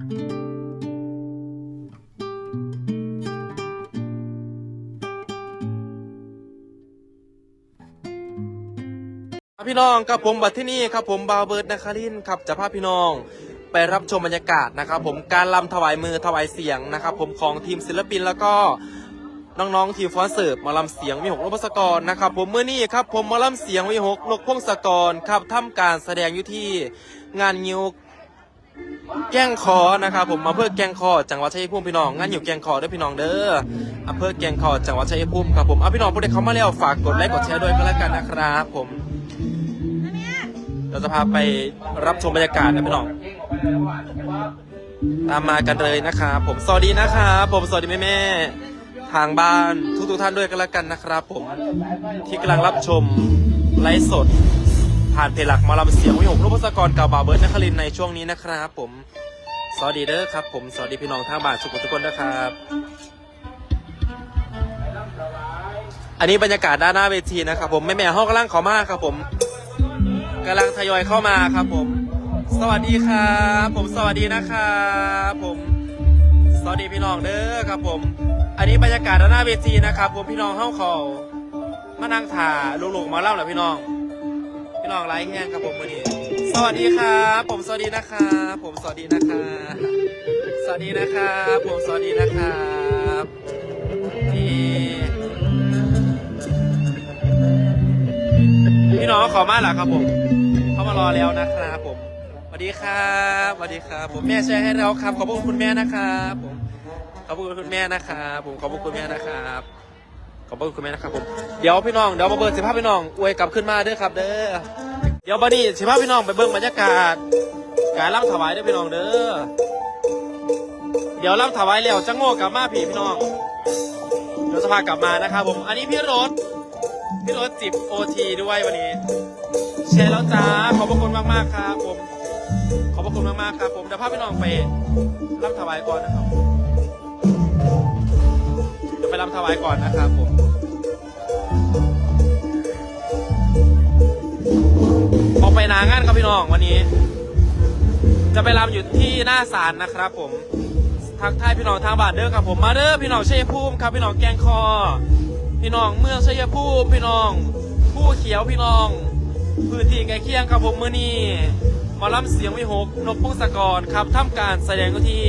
พี่น้องกับผมบัดที่นี่ครับผมบาวเบิร์ดนคารินครับจะพาพี่น้องไปรับชมบรรยากาศนะครับผมการลำถวายมือถวายเสียงนะครับผมของทีมศิลปินแล้วก็น้องๆทีมฟอนเสิร์ฟมาลำเสียงวิหกนพศกรนะครับผมเมื่อนี้ครับผมมาลำเสียงวิหกนกพงศกรครับทำการแสดงอยู่ที่งานยิว แกงคอนะครับผมอำเภอแกงคอจังหวัดชัยภูมิพี่น้องงานอยู่แกงคอด้อพี่น้องเด้ออำเภอแกงคอจังหวัดชัยภูมิครับผมเอาพี่น้องผู้ใดเขามาแล้วฝากกดไลค์กดแชร์ด้วยก็แล้วกันนะครับผมเราจะพาไปรับชมบรรยากาศนะพี่น้องตามมากันเลยนะครับผมสวัสดีนะครับผมสวัสดีแม่แม่ทางบ้านทุกทุกๆท่านด้วยกันแล้วกันนะครับ ผมที่กำลังรับชมไลฟ์สด ผ่านเพจหลักมาลำเสียงวิหกรูปพศกรเก่าบาวเบิร์ดนครินในช่วงนี้นะครับ ผมสวัสดีเด้อครับ ผมสวัสดีพี่น้องทางบ้านสุขทุกคนนะครับอันนี้บรรยากาศด้านหน้าเวทีนะครับ ผมแม่แม่ห้องกำลังขอมากครับ ผมกำลังทยอยเข้ามาครับ ผม สวัสดีครับผมสวัสดีนะครับผมสวัสดีพี่น้องเด้อครับ ผม อันนี้บรรยากาศด้านหน้าเวทีนะครับ ผมพี่น้องเข้าขอมานั่งถ่าลูกๆมาเล่าเหรอยพี่น้อง น้องไลฟ์แห้งครับผมวันนี้สวัสดีครับผมสวัสดีนะครับผมสวัสดีนะครับสวัสดีนะครับผมสวัสดีนะครับนี่พี่น้องขอมาเหรอครับผม เข้ามารอแล้วนะครับผมสวัสดีครับสวัสดีครับ ผมแม่แชร์ให้เราครับขอบคุณคุณแม่นะครับผมขอบคุณคุณแม่นะครับผมขอบคุณคุณแม่นะครับ ขอบคุณคุณแม่นะครับผมเดี๋ยวพี่น้องเดี๋ยวมาเบิร์สิภาพพี่น้องอวยกลับขึ้นมาเด้อครับเด้อเดี๋ยวบัดนี้สิภาพพี่น้องไปเบิ่งบรรยากาศการรับถวายเด้อพี่น้องเด้อเดี๋ยวรับถวายแล้วจะโง่กลับมาพี่พี่น้องเดี๋ยวจะพากลับมานะครับผมอันนี้พี่รถพี่รถจิบโอทีด้วยวันนี้แชร์แล้วจ้าขอบพระคุณมากๆครับผมขอบพระคุณมากๆครับผมเดี๋ยวพาพี่น้องไปรับถวายก่อนนะครับ ไปรับถวายก่อนนะครับผมออกไปนางานครับพี่น้องวันนี้ จะไปรำอยู่ที่หน้าศาลนะครับผมทักทายพี่น้องทางบ้านเด้อครับผมมาเด้อพี่น้องชัยภูมิครับพี่น้องแกงคอ พี่น้องเมืองชัยภูมิพี่น้อง ผู้เขียวพี่น้อง พื้นที่ใกล้เคียงครับผมมือนี้มาล่ำเสียงวิหกนกพงศกรครับทำการแสดงที่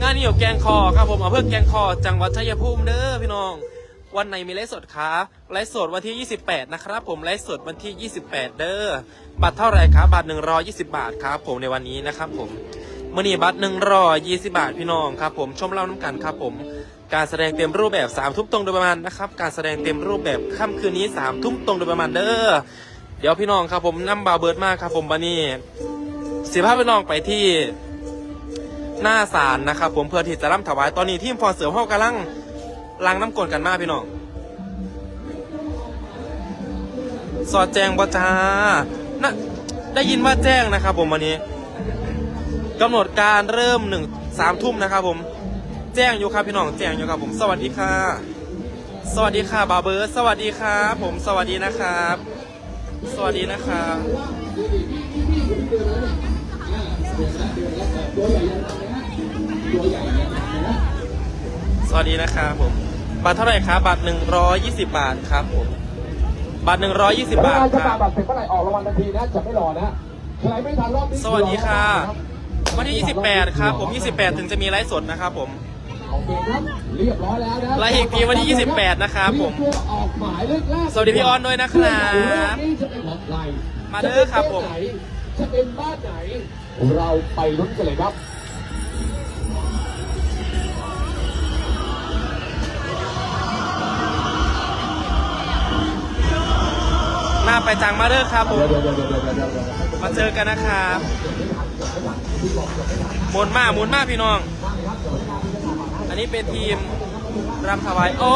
งานนี้อยู่แกงคอครับผมอำเภอแกงคอจังหวัดชัยภูมิเด้อพี่น้อง วันไหนมีไลฟ์สดครับไลฟ์สดวันที่ 28 นะครับผมไลฟ์สดวันที่ 28 เด้อบัตรเท่าไหร่ครับบัตร120 บาทครับผมในวันนี้นะครับผมมื่อนี้บัตร120 บาทพี่น้องครับผมชมเล่าน้ำกันครับผมการแสดงเต็มรูปแบบ3ทุ่มตรงโดยประมาณนะครับการแสดงเต็มรูปแบบค่ำคืนนี้3ทุ่มตรงโดยประมาณเด้อเดี๋ยวพี่น้องครับผมนำบาเบิร์ดมากครับผมบันนี้สิพาพี่น้องไปที่ หน้าศาลนะครับผมเพื่อที่จะร่ำถวายตอนนี้ทีมฟอร์เสือห้องกำลังล้างน้ำกลนกันมากพี่น้องสอดแจ้งบจ้านะได้ยินว่าแจ้งนะครับผมวันนี้กำหนดการเริ่มหนึ่งสามทุ่มนะครับผม แจ้งอยู่ครับพี่น้องแจ้งอยู่ครับผม สวัสดีค่ะ สวัสดีค่ะบาเบิร์สวัสดีครับผมสวัสดีนะครับ สวัสดีนะครับ สวัสดีนะครับผม บัตรเท่าไหร่ครับบัตรหนึ่งร้อยยี่สิบบาทครับผม บัตรหนึ่งร้อยยี่สิบบาทเวลคจะรับบัตรเสร็จเมื่อไหร่ออกรางวัลทันทีนะ จะไม่รอนะ ใครไม่ทันรอบนี้สวัสดีค่ะรอวันที่ 28 ครับ ผม 28 ถึงจะมีไลฟ์สดนะครับผมโอเคครับเรียบร้อยแล้วนะไลฟ์อีกทีวันที่ 28 นะครับผมเรียกตัวออกหมายเลขแรกสวัสดีพี่ออนด้วยนะครับเรื่องนี้จะเป็นของใครมาเด้อครับผมจะเป็นบ้านไหน เราไปลุ้นกันเลยครับ หน้าไปจังมาเด้อครับผมมาเจอกันนะครับหมุนมากหมุนมากพี่น้อง อันนี้เป็นทีมรำถวายโอ้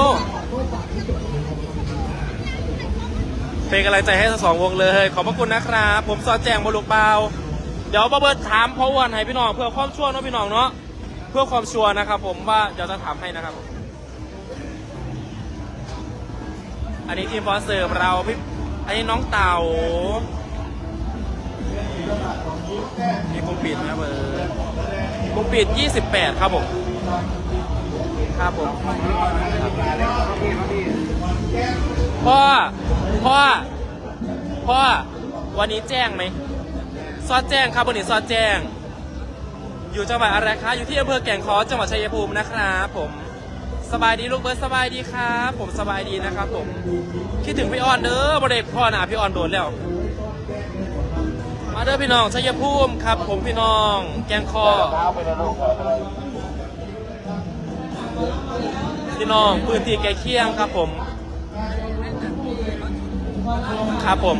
เป็นกำลังใจให้ทั้งสองวงเลย ขอบพระคุณนะครับ ผมสอแจงบลูกเบาเดี๋ยวบเบิร์ถามพ่ออ้วนให้พี่น้อง เพื่อความชัวเนาะพี่น้องเนาะเพื่อความชัวร์นะครับ ผมว่าเดี๋ยวจะถามให้นะครับอันนี้ทีมบอสเสิร์ฟเราพี่ อันนี้น้องเต่ามีคงปิดนะเบอร์กลุ่มปิด 28 ครับผม ครับผมพ่อ พ่อ พ่อ วันนี้แจ้งไหมซอดแจ้งครับวันนี้ซอดแจ้ง อยู่จังหวัดอะไรคะ อยู่ที่อำเภอแก่งคอจังหวัดชัยภูมินะครับผม สบายดีลูกเบิร์ดสบายดีครับ ผมสบายดีนะครับผมคิดถึงพี่ออนเด้อบริเวพ่อหนาพี่ออนโดนแล้ว มาเด้อพี่น้องชัยภูมิครับ ผมพี่น้อง แกงคอพี่น้องพื้นที่ใกเคียงครับผม ครับผม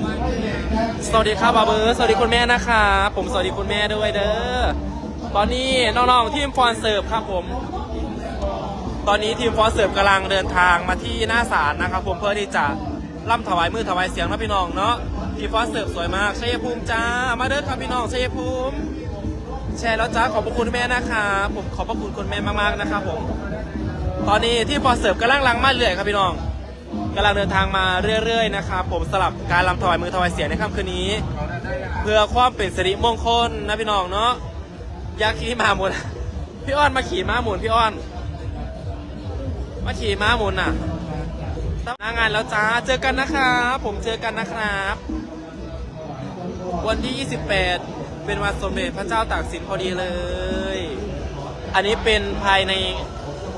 สวัสดีครับบาเบอร์สวัสดีคุณแม่นะครับผมสวัสดีคุณแม่ด้วยเด้อตอนนี้น้องๆทีมฟอนเสิร์ฟครับผม ตอนนี้ทีมฟอนเสิร์ฟกำลังเดินทางมาที่หน้าศาลนะครับผมเพื่อที่จะล่ำถวายมือถวายเสียงนะพี่น้องเนาะทีมฟอนเสิร์ฟสวยมากชัยภูมิจ้ามาเด้อครับพี่น้องชัยภูมิ แชร์แล้วจ้าขอบพระคุณแม่นะครับผมขอบพระคุณคุณแม่มากๆนะครับผมตอนนี้ที่ฟอนเสิร์ฟกำลังลังมาเรื่อยครับพี่น้องกำลังเดินทางมาเรื่อยๆนะครับผมสลับการลำถวายมือถวายเสียงในค่ำคืนนี้ เพื่อความเป็นสิริมงคลนะพี่น้องเนาะอยากขี่ม้าหมุนพี่อ้อนมาขี่ม้าหมุนพี่อ้อน มาขี่ม้าหมุนน่ะหน้างานแล้วจ้า เจอกันนะครับ ผมเจอกันนะครับ วันที่ 28 เป็นวันสมเด็จพระเจ้าตากสินพอดีเลย อันนี้เป็นภายใน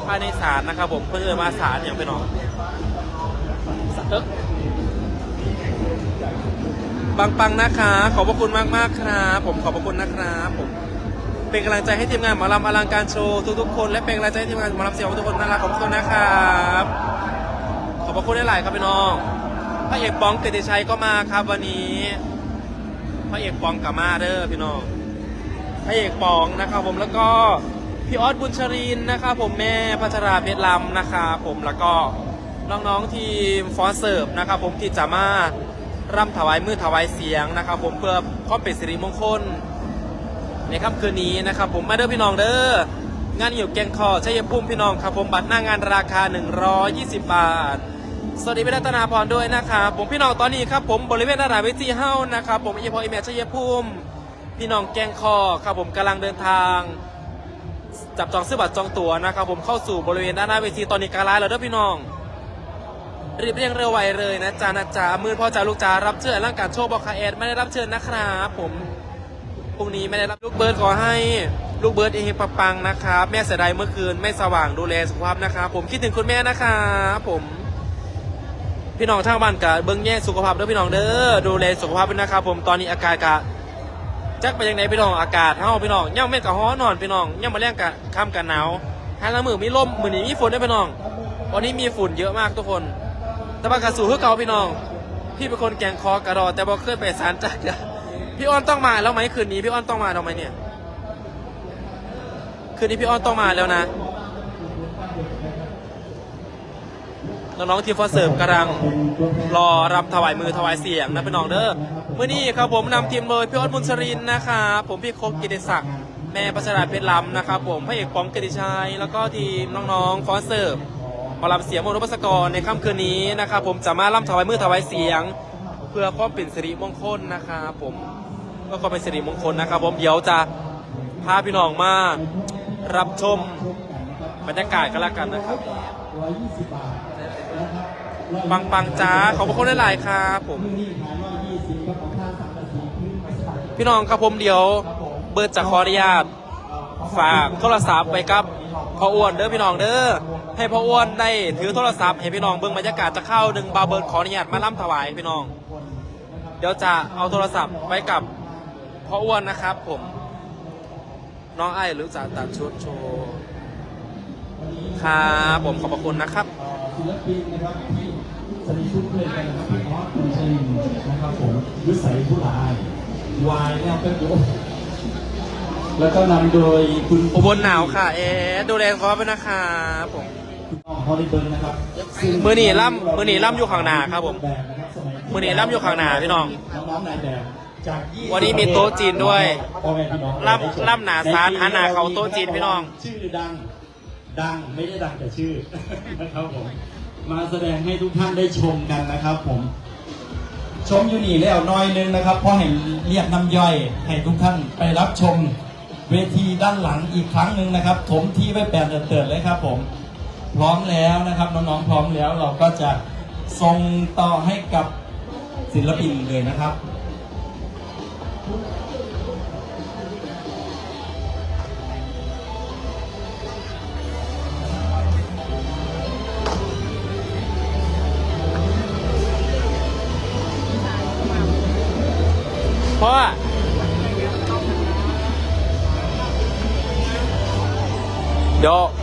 ภายในศาลนะครับผม เพื่อมาศาลอย่างเป็นองเอ๊ะปังปังนะคะ ขอบพระคุณมากมากๆครับ ผมขอบพระคุณนะครับผม เป็นกำลังใจให้ทีมงานหมอลำอลังการโชว์ทุกๆคน และเป็นกำลังใจให้ทีมงานหมอลำเสียงทุกคนน่ารักขอบคุณนะครับขอบพระคุณหลายๆครับพี่น้องพระเอกป้องเกติชัยก็มาครับวันนี้พระเอกปองกับมาเด้อพี่น้องพระเอกปองนะครับผมแล้วก็พี่ออสบุญชรินนะครับผมแม่พัชราเพชรลำนะครับผมแล้วก็น้องๆทีมฟอสเซิร์ฟนะครับผมที่จะมาร่ำถวายมือถวายเสียงนะครับผมเพื่อความเป็นสิริมงคล ในค่ำคืนนี้นะครับผมมาเด้อพี่น้องเด้องานอยู่แกงคอชัยภูมิพี่น้องครับผมบัตรหน้างานราคา 120 บาท สวัสดีพี่รัตนาพรด้วยนะครับผมพี่น้องตอนนี้ครับผมบริเวณหน้าเวทีเฮ้านะครับผมอีพออีเมชัยภูมิ พี่น้องแกงคอครับผมกำลังเดินทาง จับจองซื้อบัตรจองตั๋วนะครับผมเข้าสู่บริเวณด้านหน้าเวทีตอนนี้กาลายแล้วเด้อพี่น้องรีบเร่งเร็วไวเลยนะจ๊ะนะจ๊ะมือพ่อจ๋าลูกจ๋ารับเชิญร่างการโชว์บอกคาเอ็ดไม่ได้รับเชิญนะครับผม พรุ่งนี้ไม่ได้รับลูกเบิร์ดขอให้ลูกเบิร์ดเองปังนะครับ แม่เสียดายเมื่อคืนไม่สว่างดูแลสุขภาพนะครับ ผมคิดถึงคุณแม่นะครับผม พี่น้องทางบ้านกะเบิ้งแย่สุขภาพเด้อพี่น้องเด้อดูแลสุขภาพด้วยนะครับ ผมตอนนี้อากาศกะจักไปยังไงพี่น้องอากาศเฮาพี่น้องย่ำไม่กะฮ้อนอนพี่น้องย่ำมาแรงกะค่ำกะหนาวทางละมือมีลมมือนี้มีฝนด้วยพี่น้อง วันนี้มีฝุ่นเยอะมากทุกคน แต่ว่ากะสู่คือเก่าพี่น้อง พี่เป็นคนแกงคอกระดอแต่บอกเคยไปสารจักรเดียว พี่อ้อนต้องมาแล้วไหมคืนนี้พี่อ้อนต้องมาแล้วไหมเนี่ย คืนนี้พี่อ้อนต้องมาแล้วนะน้องๆทีมฟอสเสิร์ฟกำลังรอรับถวายมือถวายเสียงนะพี่น้องเด้อเมื่อนี้ครับผมนำทีมโดยพี่อ้อนบุญชรินนะครับผมพี่โคกกิติศักดิ์แม่พัชราเพชรลำนะครับผมพระเอกป๋องกิติชัยแล้วก็ทีมน้องๆฟอสเสิร์ฟมารับเสียงมนุษย์สกรในค่ำคืนนี้นะครับผมจะมาล่ำถวายมือถวายเสียง เพื่อความเป็นสิริมงคลนะครับผม ก็ก็เป็นสิริมงคลนะครับผมเดี๋ยวจะพาพี่น้องมารับชมบรรยากาศกันละกันนะครับปังปังจ้าขอบพระคุณหลายๆครับผม พี่น้องครับผมเดี๋ยวเบิร์ดจะขออนุญาตฝากโทรศัพท์ไปกับพ่ออ้วนเด้อพี่น้องเด้อให้พ่ออ้วนได้ถือโทรศัพท์ให้พี่น้องเบิ่งบรรยากาศจะเข้าหนึ่งบาเบิร์ดขออนุญาตมาล่ำถวายพี่น้อง เดี๋ยวจะเอาโทรศัพท์ไปกับ พ่ออ้วนนะครับผม น้องไอ้หรือจะตัดชุดโชว์ครับผมขอบพระคุณนะครับศิลปินนะครับที่สนิทคุ้นเคยกันนะครับพี่ออสคุณชลินนะครับผมยุสัยผู้ลายวายเนี่ยเป็นอยู่แล้วก็นำโดยคุณอุบลหนาวค่ะ เอ๊ะดูแลเขาไปนะครับผมคุณน้องฮอลลีเบิร์นนะครับซึ่งมือหนีล่ำมือหนีล่ำอยู่ข้างหน้าครับผมแบบนะครับสมัยมือหนีล่ำอยู่ข้างหน้าพี่น้องน้องๆนายแบบจาก20 วันนี้มีโต๊ะจีนด้วยพ่อแม่พี่น้องล่ำล่ำหนาซานหันหน้าเข้าโต๊ะจีนพี่น้อง ชื่อดัง ดังไม่ได้ดังแต่ชื่อนะครับผม มาแสดงให้ทุกท่านได้ชมกันนะครับผม ชมอยู่นี่แล้วหน้อยนึงนะครับเพราะเห็นเรียกน้ำย่อยให้ทุกท่านไปรับชมเวทีด้านหลังอีกครั้งหนึ่งนะครับ ถมที่ไว้แปดเตือนๆเลยครับผม พร้อมแล้วนะครับน้องๆพร้อมแล้วเราก็จะส่งต่อให้กับศิลปินเลยนะครับ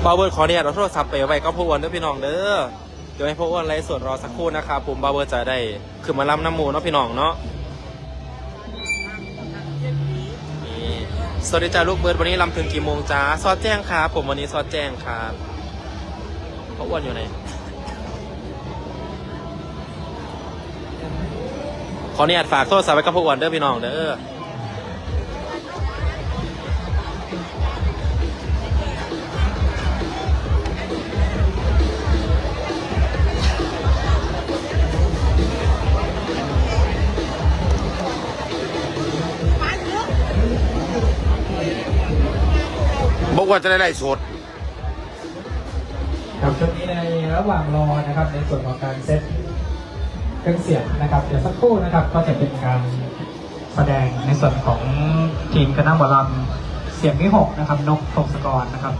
บาเบิร์ดขอเนี่ยเราโทรศัพท์ไปไว้ก็พ่ออ้วนเด้อพี่น้องเด้อเดี๋ยวให้พ่ออ้วนไลฟ์สดรอสักครู่นะครับผมบาเบิร์ดจะได้ขึ้นมาล้ำน้ำมูเนาะพี่น้องเนาะนี่สวัสดีจ้าลูกเบิร์ดวันนี้ลำถึงกี่โมงจ้าซอดแจ้งครับผมวันนี้ซอดแจ้งครับพ่ออ้วนอยู่ไหนขอเนี่ยฝากโทรศัพท์ไว้กับพ่ออ้วนเด้อพี่น้องเด้อ ว่าจะได้ไล่สดครับช่วงนี้ในระหว่างรอนะครับ ในส่วนของการเซตเครื่องเสียงนะครับเดี๋ยวสักครู่นะครับ ก็จะเป็นการแสดงในส่วนของทีมคณะบอลำเสียงที่หกนะครับนกพงศกรนะครับ